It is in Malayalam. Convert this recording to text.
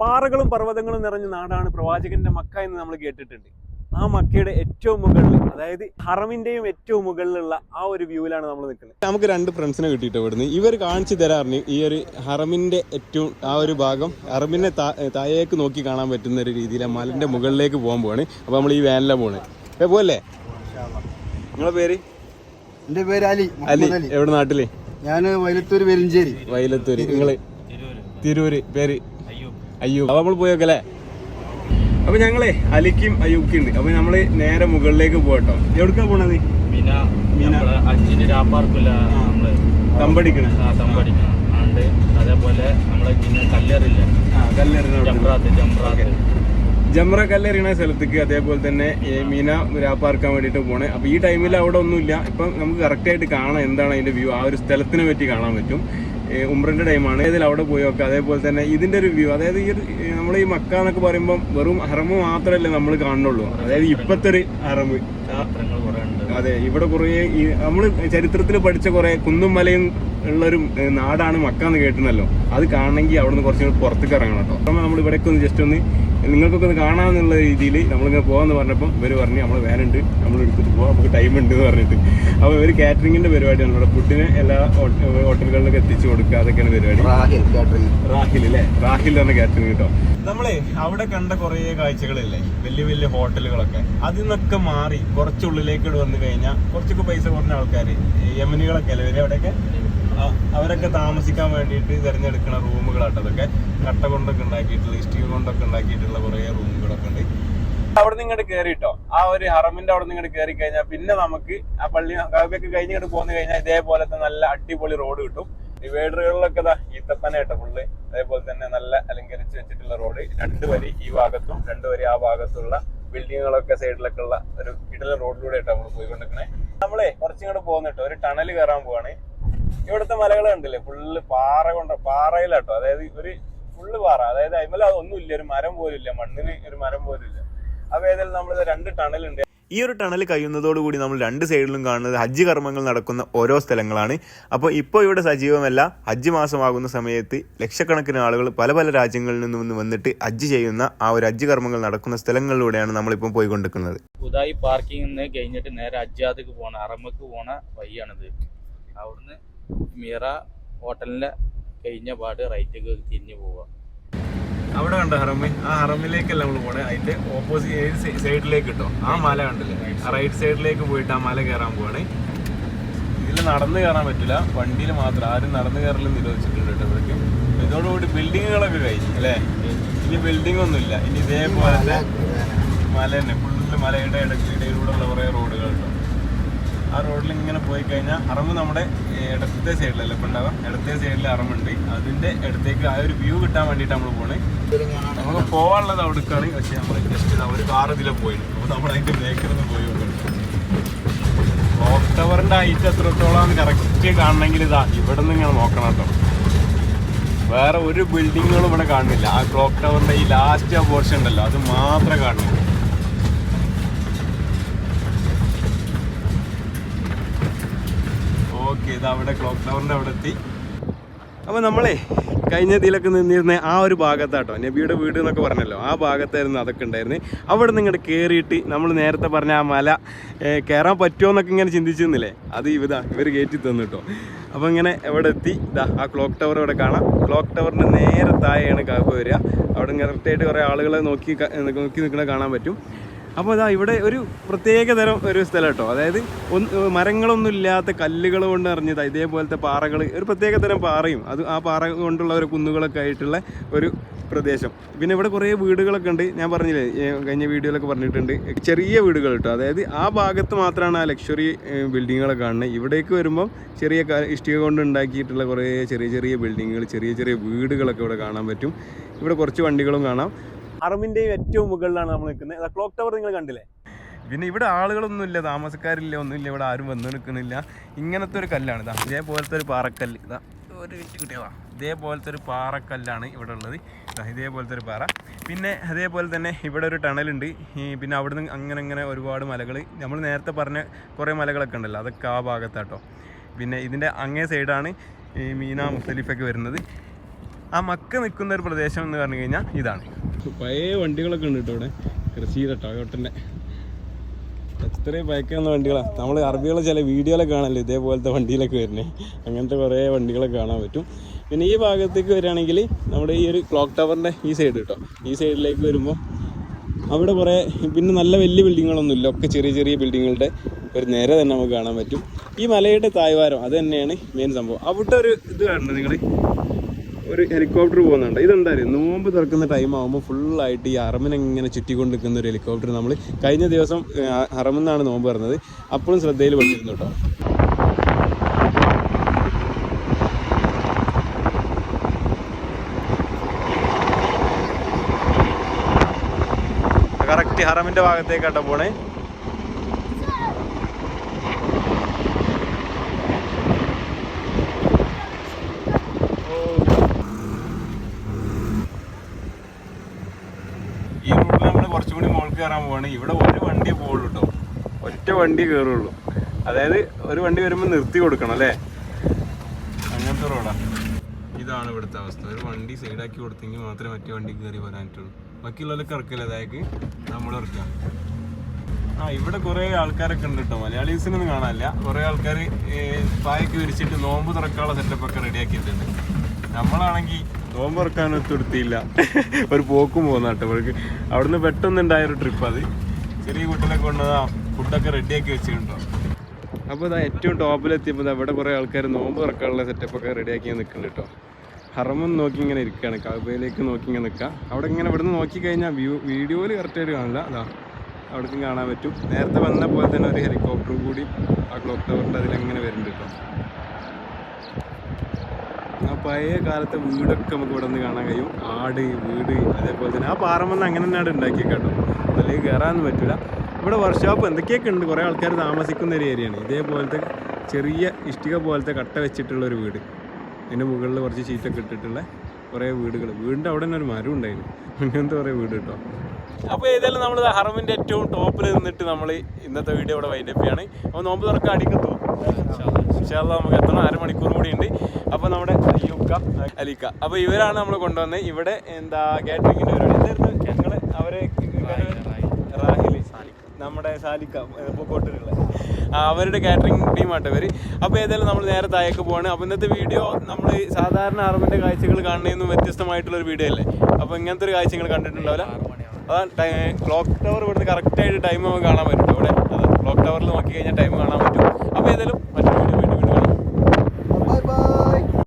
പാറകളും പർവതങ്ങളും നിറഞ്ഞ നാടാണ് പ്രവാചകന്റെ മക്ക എന്ന് നമ്മൾ കേട്ടിട്ടുണ്ട്. ആ മക്കയുടെ ഏറ്റവും മുകളിൽ അതായത് ഹറമിന്റെയും ഏറ്റവും മുകളിലുള്ള ആ ഒരു വ്യൂവിലാണ് നമ്മൾ നിൽക്കുന്നത്. നമുക്ക് രണ്ട് ഫ്രണ്ട്സിനെ കിട്ടിയിട്ട് ഇവിടുന്ന്. ഇവർ കാണിച്ചു തരാറിന് ഈ ഒരു ഹറമിന്റെ ഏറ്റവും ആ ഒരു ഭാഗം ഹറമിനെ തായേക്ക് താഴേക്ക് നോക്കി കാണാൻ പറ്റുന്ന ഒരു രീതിയിൽ മലന്റെ മുകളിലേക്ക് പോകാൻ പോവാണ്. അപ്പൊ നമ്മൾ ഈ വാനിലാണ് പോണ്. ഏ പോലെ നിങ്ങളെ പേര്? എന്റെ പേര് അലി അലി. അലി. എവിടെ നാട്ടിൽ? ഞാൻ വയലത്തൂര് വെലിഞ്ചേരി വയലത്തൂര്. നിങ്ങൾ? തിരൂര്. പേര്? അപ്പൊ നമ്മൾ പോയോക്കല്ലേ അപ്പൊ ഞങ്ങളെ അലിക്കും അയ്യൂക്കും ഉണ്ട്. അപ്പൊ നമ്മൾ നേരെ മുകളിലേക്ക് പോകട്ടോ എവിടക്കാ പോണത് മീന. മീന. രാപ്പാർക്കില്ല നമ്മൾ തമ്പടിക്കണം. ആ തമ്പടിക്കണം. ഉണ്ട്. അതേപോലെ നമ്മളെ ഇങ്ങനെ കല്ലേറില്ല ആ കല്ലെറിഞ്ഞ ജംറാത്ത് ജംറാത്ത്. ജമ്ര കല്ലെറിയണ സ്ഥലത്തേക്ക് അതേപോലെ തന്നെ മീന രാപ്പാർക്കാൻ വേണ്ടിട്ട് പോണേ. അപ്പൊ ഈ ടൈമിൽ അവിടെ ഒന്നുമില്ല. ഇപ്പൊ നമുക്ക് കറക്റ്റ് ആയിട്ട് കാണാം എന്താണ് അതിന്റെ വ്യൂ. ആ ഒരു സ്ഥലത്തിനെ പറ്റി കാണാൻ പറ്റും. ഏ, ഉംറന്റെ ടൈമാണ് ഏതെങ്കിലും അവിടെ പോയി നോക്കുക അതേപോലെ തന്നെ ഇതിന്റെ ഒരു വ്യൂ അതായത് ഈ നമ്മൾ ഈ മക്ക എന്നൊക്കെ പറയുമ്പോൾ വെറും ഹറമ് മാത്രമല്ലേ നമ്മൾ കാണുന്നുള്ളൂ. അതായത് ഇപ്പത്തെ ഒരു ഹറമ് അതെ ഇവിടെ കുറേ ഈ നമ്മൾ ചരിത്രത്തിൽ പഠിച്ച കുറെ കുന്നും മലയും ഉള്ളൊരു നാടാണ് മക്ക എന്ന് കേട്ടിരുന്നല്ലോ അത് കാണണമെങ്കിൽ അവിടെ നിന്ന് കുറച്ചുകൂടി പുറത്തേക്ക് ഇറങ്ങണം കേട്ടോ. നമ്മൾ ഇവിടേക്ക് ഒന്ന് ജസ്റ്റ് ഒന്ന് നിങ്ങൾക്കൊക്കെ ഒന്ന് കാണാമെന്നുള്ള രീതിയിൽ നമ്മളിങ്ങനെ പോകാമെന്ന് പറഞ്ഞപ്പം ഇവർ പറഞ്ഞു നമ്മൾ വേനുണ്ട് നമ്മൾ എടുത്തിട്ട് പോകാം നമുക്ക് ടൈം ഉണ്ട് എന്ന് പറഞ്ഞിട്ട്. അപ്പോൾ ഇവർ കാറ്ററിങ്ങിന്റെ പരിപാടിയാണ് ഇവിടെ. ഫുഡിന് എല്ലാ ഹോട്ട- ഹോട്ടലുകളിലൊക്കെ എത്തിച്ചു കൊടുക്കുക അതൊക്കെയാണ് പരിപാടി. റാഹിൽ കാറ്ററിംഗ് റാഹിൽ അല്ലേ? റാഹിൽ തന്നെ കാറ്ററിംഗ് കേട്ടോ. നമ്മളെ അവിടെ കണ്ട കുറേ കാഴ്ചകളില്ലേ? വലിയ വലിയ ഹോട്ടലുകളൊക്കെ. അതിൽ നിന്നൊക്കെ മാറി കുറച്ചുള്ളിലേക്ക് വന്നു കഴിഞ്ഞാൽ കുറച്ചൊക്കെ പൈസ കുറഞ്ഞ ആൾക്കാർ യമനികളൊക്കെ അല്ലേ അവിടെയൊക്കെ? അവരൊക്കെ താമസിക്കാൻ വേണ്ടിയിട്ട് തിരഞ്ഞെടുക്കുന്ന റൂമുകളാട്ടോ അതൊക്കെ. കട്ട കൊണ്ടൊക്കെ ഉണ്ടാക്കിയിട്ടുള്ള ഇഷ്ടിക കൊണ്ടൊക്കെ ഉണ്ടാക്കിയിട്ടുള്ള കുറേ റൂമുകളൊക്കെ ഉണ്ട്. അവിടെ നിന്ന് ഇങ്ങോട്ട് കയറിട്ടോ ആ ഒരു ഹറമിന്റെ അവിടെ നിന്ന് ഇങ്ങോട്ട് കയറി കഴിഞ്ഞാൽ പിന്നെ നമുക്ക് ആ പള്ളി കാവ്യൊക്കെ ഇങ്ങോട്ട് പോന്നു കഴിഞ്ഞാൽ ഇതേപോലത്തെ നല്ല അടിപൊളി റോഡ് കിട്ടും. ഡിവൈഡറുകളിലൊക്കെ ഇതാ ഈത്തപ്പന കേട്ടോ ഫുള്ള്. അതേപോലെ തന്നെ നല്ല അലങ്കരിച്ച് വെച്ചിട്ടുള്ള റോഡ്. രണ്ട് വരി ഈ ഭാഗത്തും രണ്ട് വരി ആ ഭാഗത്തുള്ള ബിൽഡിങ്ങുകളൊക്കെ സൈഡിലൊക്കെ ഉള്ള ഒരു ഇടല റോഡിലൂടെ ആയിട്ടാണ് നമ്മൾ പോയിക്കൊണ്ടിരിക്കണേ. നമ്മളെ കുറച്ചിങ്ങോട്ട് പോകുന്നിട്ടോ ഒരു ടണൽ കയറാൻ പോവാണ്. ഇവിടുത്തെ മലകൾ കണ്ടില്ലേ? ഫുള്ള് പാറ കൊണ്ട പാറയിലാട്ടോ. അതായത് ഒരു ഫുള്ള് പാറ. അതായത് അതിമല ഒന്നുമില്ല ഒരു മരം പോലും ഇല്ല. മണ്ണിന് ഒരു മരം പോലും ഇല്ല. അപ്പൊ ഏതായാലും നമ്മൾ രണ്ട് ടണലുണ്ട് ഈ ഒരു ടണൽ കഴിയുന്നതോടുകൂടി നമ്മൾ രണ്ട് സൈഡിലും കാണുന്നത് ഹജ്ജ് കർമ്മങ്ങൾ നടക്കുന്ന ഓരോ സ്ഥലങ്ങളാണ്. അപ്പോൾ ഇപ്പോൾ ഇവിടെ സജീവമല്ല. ഹജ്ജ് മാസമാകുന്ന സമയത്ത് ലക്ഷക്കണക്കിന് ആളുകൾ പല പല രാജ്യങ്ങളിൽ നിന്നും നിന്ന് വന്നിട്ട് ഹജ്ജ് ചെയ്യുന്ന ആ ഒരു ഹജ്ജ് കർമ്മങ്ങൾ നടക്കുന്ന സ്ഥലങ്ങളിലൂടെയാണ് നമ്മളിപ്പോൾ പോയിക്കൊണ്ടിരിക്കുന്നത്. ഉദായി പാർക്കിംഗ് നിന്ന് കഴിഞ്ഞിട്ട് നേരെ അജ്ജാദക്ക് പോണ അറമക്ക് പോണ വഴിയാണിത്. അവിടുന്ന് മീറ ഹോട്ടലിന്റെ കഴിഞ്ഞ പാട് റൈറ്റേക്ക് തിരിഞ്ഞു പോവുക അവിടെ കണ്ട ഹറമി? ആ ഹറമിലേക്കല്ല നമ്മൾ പോണേ? അതിന്റെ ഓപ്പോസിറ്റ് ഏത് സൈഡിലേക്ക് കിട്ടോ ആ മല കണ്ടില്ലേ? ആ റൈറ്റ് സൈഡിലേക്ക് പോയിട്ട് ആ മല കയറാൻ പോവാണ്. ഇതിൽ നടന്ന് കയറാൻ പറ്റില്ല വണ്ടിയിൽ മാത്രം. ആരും നടന്നു കയറലും നിരോധിച്ചിട്ടുണ്ട് കേട്ടോ ഇവിടേക്ക് ഇതോടുകൂടി ബിൽഡിങ്ങുകളൊക്കെ കഴിഞ്ഞു അല്ലേ? ഇനി ബിൽഡിംഗ് ഒന്നുമില്ല. ഇനി ഇതേപോലെ മല. തന്നെ. ഫുള്ള് മലയുടെ ഇടയ്ക്ക് ഇടയിലൂടെ ഉള്ള കുറേ റോഡുകൾ കേട്ടോ ആ റോഡിൽ ഇങ്ങനെ പോയി കഴിഞ്ഞാൽ അറമ്പ് നമ്മുടെ ഇടത്തെ സൈഡിലല്ല ഇപ്പം ഉണ്ടാവാം ഇടത്തെ സൈഡിൽ അറമ്പുണ്ട്. അതിന്റെ ഇടത്തേക്ക് ആ ഒരു വ്യൂ കിട്ടാൻ വേണ്ടിയിട്ട് നമ്മൾ പോണേ. നമുക്ക് പോകാനുള്ളത് അവിടേക്കാണ്. പക്ഷെ നമ്മൾ ജസ്റ്റ് ഒരു കാർ ഇതിലെ പോയി. അപ്പോൾ നമ്മൾ അതിന്റെ ബേക്കിലൊന്ന് പോയി ക്ലോക്ക് ടവറിന്റെ ഹൈറ്റ് എത്രത്തോളം കറക്റ്റ് കാണണമെങ്കിൽ ഇതാ ഇവിടെ നിന്ന് ഇങ്ങനെ നോക്കണം കേട്ടോ. വേറെ ഒരു ബിൽഡിങ്ങുകളും ഇവിടെ കാണുന്നില്ല. ആ ക്ലോക്ക് ടവറിന്റെ ഈ ലാസ്റ്റ് ആ പോർഷൻ ഉണ്ടല്ലോ അത് മാത്രമേ കാണുന്നുള്ളൂ. ഇത് അവിടെ ക്ലോക്ക് ടവറിന്റെ അവിടെ എത്തി. അപ്പോൾ നമ്മളെ കഴിഞ്ഞ ഇതിലൊക്കെ നിന്നിരുന്ന ആ ഒരു ഭാഗത്താട്ടോ നബിയുടെ വീട് എന്നൊക്കെ പറഞ്ഞല്ലോ ആ ഭാഗത്തായിരുന്നു അതൊക്കെ ഉണ്ടായിരുന്നത് അവിടെ നിന്ന് ഇങ്ങോട്ട് കയറിയിട്ട് നമ്മൾ നേരത്തെ പറഞ്ഞ ആ മല കയറാൻ പറ്റുമോ എന്നൊക്കെ ഇങ്ങനെ ചിന്തിച്ചിരുന്നില്ലേ? അത് ഇവതാ ഇവർ കയറ്റി തന്നു കേട്ടോ. അപ്പോൾ ഇങ്ങനെ എവിടെ എത്തി ഇതാ ആ ക്ലോക്ക് ടവർ ഇവിടെ കാണാം. ക്ലോക്ക് ടവറിന്റെ നേരെ താഴെയാണ് കാപ്പ് വരിക. അവിടെ കറക്റ്റായിട്ട് കുറേ ആളുകളെ നോക്കി നോക്കി നിൽക്കണ കാണാൻ പറ്റും. അപ്പോൾ അതാ ഇവിടെ ഒരു പ്രത്യേക തരം ഒരു സ്ഥലം കേട്ടോ. അതായത് ഒന്ന് മരങ്ങളൊന്നും ഇല്ലാത്ത കല്ലുകൾ കൊണ്ട് നിറഞ്ഞതാ. ഇതേപോലത്തെ പാറകൾ ഒരു പ്രത്യേക തരം പാറയും. അത് ആ പാറ കൊണ്ടുള്ള ഒരു കുന്നുകളൊക്കെ ആയിട്ടുള്ള ഒരു പ്രദേശം. പിന്നെ ഇവിടെ കുറേ വീടുകളൊക്കെ ഉണ്ട്. ഞാൻ പറഞ്ഞില്ലേ കഴിഞ്ഞ വീഡിയോയിലൊക്കെ പറഞ്ഞിട്ടുണ്ട്. ചെറിയ വീടുകൾ കേട്ടോ. അതായത് ആ ഭാഗത്ത് മാത്രമാണ് ആ ലക്ഷറി ബിൽഡിങ്ങുകളൊക്കെ കാണുന്നത് ഇവിടേക്ക് വരുമ്പം ചെറിയ ഇഷ്ടിക കൊണ്ട് ഉണ്ടാക്കിയിട്ടുള്ള കുറേ ചെറിയ ചെറിയ ബിൽഡിങ്ങുകൾ ചെറിയ ചെറിയ വീടുകളൊക്കെ ഇവിടെ കാണാൻ പറ്റും. ഇവിടെ കുറച്ച് വണ്ടികളും കാണാം. അറമിന്റെയും ഏറ്റവും മുകളിലാണ് നമ്മൾ നിൽക്കുന്നത്. ക്ലോക്ക് ടവർ നിങ്ങൾ കണ്ടില്ലേ? പിന്നെ ഇവിടെ ആളുകളൊന്നും ഇല്ല താമസക്കാരില്ല ഒന്നുമില്ല ഇവിടെ ആരും വന്നു നിൽക്കുന്നില്ല. ഇങ്ങനത്തെ ഒരു കല്ലാണ് ഇതാ ഇതേപോലത്തെ ഒരു പാറക്കല്ല്. ഇതാ ഒരു മിനിറ്റ് കിട്ടിയതാ ഇതേപോലത്തെ ഒരു പാറക്കല്ലാണ് ഇവിടെ ഉള്ളത്. ഇതേപോലത്തെ ഒരു പാറ. പിന്നെ അതേപോലെ തന്നെ ഇവിടെ ഒരു ടണലുണ്ട്. പിന്നെ അവിടുന്ന് അങ്ങനെ അങ്ങനെ ഒരുപാട് മലകൾ. നമ്മൾ നേരത്തെ പറഞ്ഞ കുറേ മലകളൊക്കെ ഉണ്ടല്ലോ അതൊക്കെ ആ ഭാഗത്താട്ടോ. പിന്നെ ഇതിന്റെ അങ്ങേ സൈഡാണ് ഈ മീന മുസ്തലിഫൊക്കെ വരുന്നത്. ആ മക്ക നിൽക്കുന്ന ഒരു പ്രദേശം എന്ന് പറഞ്ഞു കഴിഞ്ഞാൽ ഇതാണ്. പഴയ വണ്ടികളൊക്കെ ഉണ്ട് കേട്ടോ ഇവിടെ. കൃഷിയുടെ ടൊയോട്ടന്റെ എത്രയും പഴക്കുന്ന വണ്ടികളാണ് നമ്മൾ അറബികളെ ചില വീഡിയോയിലൊക്കെ കാണല്ലോ ഇതേപോലത്തെ വണ്ടിയിലൊക്കെ വരുന്നത് അങ്ങനത്തെ കുറേ വണ്ടികളൊക്കെ കാണാൻ പറ്റും. പിന്നെ ഈ ഭാഗത്തേക്ക് വരികയാണെങ്കിൽ നമ്മുടെ ഈ ഒരു ക്ലോക്ക് ടവറിന്റെ ഈ സൈഡ് കേട്ടോ. ഈ സൈഡിലേക്ക് വരുമ്പോൾ അവിടെ കുറേ പിന്നെ നല്ല വലിയ ബിൽഡിങ്ങുകളൊന്നും ഇല്ല. ഒക്കെ ചെറിയ ചെറിയ ബിൽഡിങ്ങുകളുടെ ഒരു നേരെ തന്നെ നമുക്ക് കാണാൻ പറ്റും. ഈ മലയുടെ തായ്വാരം അത് തന്നെയാണ് മെയിൻ സംഭവം. അവിടെ ഒരു ഇത് കാണുന്നത് നിങ്ങൾ ഒരു ഹെലികോപ്റ്റർ പോകുന്നുണ്ട്. ഇതെന്തായാലും നോമ്പ് തുറക്കുന്ന ടൈം ആകുമ്പോൾ ഫുള്ളായിട്ട് ഈ അറമിനെ ഇങ്ങനെ ചുറ്റിക്കൊണ്ട് നിൽക്കുന്ന ഒരു ഹെലികോപ്റ്റർ നമ്മൾ കഴിഞ്ഞ ദിവസം അറമെന്നാണ് നോമ്പ് പറഞ്ഞത് അപ്പോഴും ശ്രദ്ധയിൽ പെട്ടിരുന്നു കേട്ടോ കറക്റ്റ് ഹറമിന്റെ ഭാഗത്തേക്കാട്ടോ പോണേ ഈ റൂട്ടിൽ നമ്മൾ കുറച്ചും കൂടി മുകളിൽ കയറാൻ പോവാണ് ഇവിടെ ഒരു വണ്ടി പോകുള്ളൂ കേട്ടോ ഒറ്റ വണ്ടി കയറുള്ളൂ അതായത് ഒരു വണ്ടി വരുമ്പോൾ നിർത്തി കൊടുക്കണം അല്ലേ? അങ്ങനത്തെ റോഡാ. ഇതാണ് ഇവിടുത്തെ അവസ്ഥ. ഒരു വണ്ടി സൈഡാക്കി കൊടുത്തെങ്കിൽ മാത്രമേ മറ്റേ വണ്ടി കയറി വരാൻ പറ്റുള്ളൂ ബാക്കിയുള്ളവരൊക്കെ ഇറക്കില്ല അതായത് നമ്മൾ ഇറക്കാം. ആ ഇവിടെ കുറേ ആൾക്കാരൊക്കെ ഉണ്ട് കേട്ടോ മലയാളീസിനൊന്നും കാണാനില്ല. കുറേ ആൾക്കാർ പായൊക്കെ വിരിച്ചിട്ട് നോമ്പ് തുറക്കാനുള്ള സെറ്റപ്പ് ഒക്കെ റെഡിയാക്കിയിട്ടുണ്ട് നമ്മളാണെങ്കിൽ നോമ്പ് തുടുത്തിയില്ല ഒരു പോക്കും പോകുന്ന കേട്ടോ അവിടുന്ന് അവിടുന്ന് പെട്ടെന്നുണ്ടായ ഒരു ട്രിപ്പ് അത്. ചെറിയ കുട്ടികളൊക്കെ കൊണ്ടുവന്നാ ഫുഡൊക്കെ റെഡിയാക്കി വെച്ചിട്ടുണ്ടോ? അപ്പോൾ ഇതാ ഏറ്റവും ടോപ്പിലെത്തിയപ്പോൾ ദാ ഇവിടെ കുറേ ആൾക്കാർ നോമ്പ് തുറക്കാനുള്ള സെറ്റപ്പ് ഒക്കെ റെഡിയാക്കി നിൽക്കുന്നുണ്ട് കേട്ടോ. ഹറമം നോക്കി ഇങ്ങനെ ഇരിക്കുകയാണ് കബയിലേക്ക് നോക്കി ഇങ്ങനെ നിൽക്കുക അവിടെ ഇങ്ങനെ ഇവിടുന്ന് നോക്കി കഴിഞ്ഞാൽ വ്യൂ വീഡിയോയിൽ കറക്റ്റായിട്ട് കാണില്ല. അതാ അവിടേക്കും കാണാൻ പറ്റും. നേരത്തെ വന്ന പോലെ തന്നെ ഒരു ഹെലികോപ്റ്ററും കൂടി ആ ക്ലോക്ക് ടവറിന്റെ അതിലങ്ങനെ വരുന്നുണ്ട് കേട്ടോ. പഴയ കാലത്തെ വീടൊക്കെ നമുക്ക് ഇവിടെ നിന്ന് കാണാൻ കഴിയും. ആട് വീട് അതേപോലെ തന്നെ ആ പാറമെന്ന് അങ്ങനെ തന്നെയാണ് ഉണ്ടാക്കി കേട്ടോ. അല്ലെങ്കിൽ കയറാനൊന്നും പറ്റില്ല ഇവിടെ വർക്ക്ഷോപ്പ് എന്തൊക്കെയൊക്കെ ഉണ്ട്? കുറേ ആൾക്കാർ താമസിക്കുന്ന ഒരു ഏരിയയാണ് ഇതേപോലത്തെ ചെറിയ ഇഷ്ടിക പോലത്തെ കട്ട വെച്ചിട്ടുള്ള ഒരു വീട്. അതിന്റെ മുകളിൽ കുറച്ച് ഷീറ്റൊക്കെ ഇട്ടിട്ടുള്ള കുറേ വീടുകൾ വീടിന്റെ അവിടെ തന്നെ ഒരു മരം ഉണ്ടായിരുന്നു അങ്ങനത്തെ കുറേ വീട് കേട്ടോ. അപ്പോൾ ഏതായാലും നമ്മൾ ഹറമിന്റെ ഏറ്റവും ടോപ്പിൽ നിന്നിട്ട് നമ്മൾ ഇന്നത്തെ വീഡിയോ ഇവിടെ വൈൻഡപ്പ് ചെയ്യാണ്. അപ്പോൾ നോമ്പ് തുറക്കാൻ അടിക്കത്തു ഇൻഷാല്ല നമുക്ക് എത്തണം. അരമണിക്കൂർ കൂടി ഉണ്ട്. അപ്പോൾ നമ്മുടെ അയ്യൂക്ക അലിക്ക. അപ്പോൾ ഇവരാണ് നമ്മൾ കൊണ്ടുവന്നത്. ഇവിടെ എന്താ കാറ്ററിങ്ങിന്റെ പരിപാടി? എന്തായിരുന്നു ഞങ്ങൾ അവരെ റാഹിൽ നമ്മുടെ സാലിക്ക പൂക്കോട്ടിലുള്ള. അവരുടെ കാറ്ററിംഗ് ടീമായിട്ട് ഇവർ അപ്പോൾ ഏതായാലും നമ്മൾ നേരെ താഴേക്ക് പോവാണ്. അപ്പോൾ ഇന്നത്തെ വീഡിയോ നമ്മൾ സാധാരണ അറബിന്റെ കാഴ്ചകൾ കാണുന്നതിന് വ്യത്യസ്തമായിട്ടുള്ള ഒരു വീഡിയോ അല്ലേ? അപ്പോൾ ഇങ്ങനത്തെ ഒരു കാഴ്ച നിങ്ങൾ കണ്ടിട്ടുണ്ടാവില്ല അതാ ക്ലോക്ക് ടവർ ഇവിടുന്ന് കറക്റ്റായിട്ട് ടൈം നമുക്ക് കാണാൻ പറ്റും ഇവിടെ. അതെ ക്ലോക്ക് ടവറിൽ നോക്കി കഴിഞ്ഞാൽ ടൈം കാണാൻ പറ്റും. അപ്പോൾ ഏതായാലും മറ്റൊരു